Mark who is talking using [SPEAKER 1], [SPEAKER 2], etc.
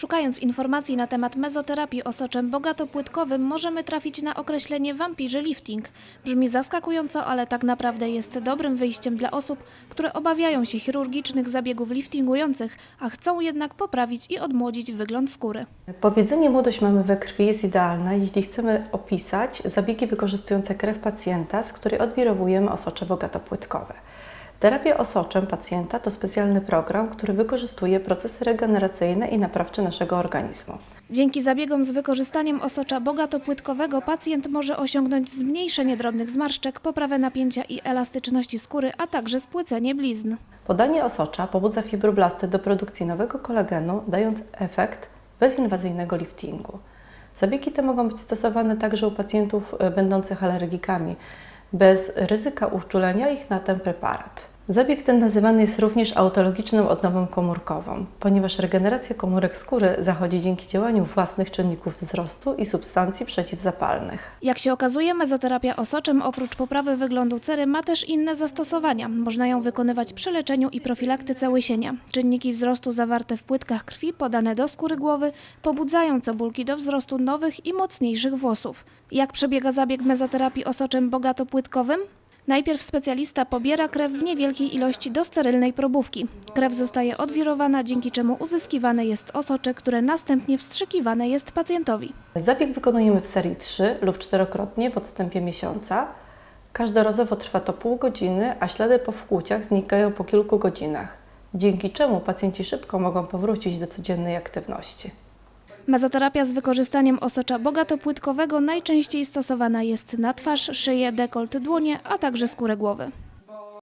[SPEAKER 1] Szukając informacji na temat mezoterapii osoczem bogatopłytkowym możemy trafić na określenie vampirzy lifting. Brzmi zaskakująco, ale tak naprawdę jest dobrym wyjściem dla osób, które obawiają się chirurgicznych zabiegów liftingujących, a chcą jednak poprawić i odmłodzić wygląd skóry.
[SPEAKER 2] Powiedzenie młodość mamy we krwi jest idealne, jeśli chcemy opisać zabiegi wykorzystujące krew pacjenta, z której odwirowujemy osocze bogatopłytkowe. Terapia osoczem pacjenta to specjalny program, który wykorzystuje procesy regeneracyjne i naprawcze naszego organizmu.
[SPEAKER 1] Dzięki zabiegom z wykorzystaniem osocza bogatopłytkowego pacjent może osiągnąć zmniejszenie drobnych zmarszczek, poprawę napięcia i elastyczności skóry, a także spłycenie blizn.
[SPEAKER 2] Podanie osocza pobudza fibroblasty do produkcji nowego kolagenu, dając efekt bezinwazyjnego liftingu. Zabiegi te mogą być stosowane także u pacjentów e, będących alergikami, bez ryzyka uczulenia ich na ten preparat. Zabieg ten nazywany jest również autologiczną odnową komórkową, ponieważ regeneracja komórek skóry zachodzi dzięki działaniu własnych czynników wzrostu i substancji przeciwzapalnych.
[SPEAKER 1] Jak się okazuje, mezoterapia osoczem oprócz poprawy wyglądu cery ma też inne zastosowania. Można ją wykonywać przy leczeniu i profilaktyce łysienia. Czynniki wzrostu zawarte w płytkach krwi podane do skóry głowy pobudzają cebulki do wzrostu nowych i mocniejszych włosów. Jak przebiega zabieg mezoterapii osoczem bogatopłytkowym? Najpierw specjalista pobiera krew w niewielkiej ilości do sterylnej probówki. Krew zostaje odwirowana, dzięki czemu uzyskiwane jest osocze, które następnie wstrzykiwane jest pacjentowi.
[SPEAKER 2] Zabieg wykonujemy w serii 3 lub czterokrotnie w odstępie miesiąca. Każdorazowo trwa to pół godziny, a ślady po wkłuciach znikają po kilku godzinach, dzięki czemu pacjenci szybko mogą powrócić do codziennej aktywności.
[SPEAKER 1] Mezoterapia z wykorzystaniem osocza bogatopłytkowego najczęściej stosowana jest na twarz, szyję, dekolt, dłonie, a także skórę głowy.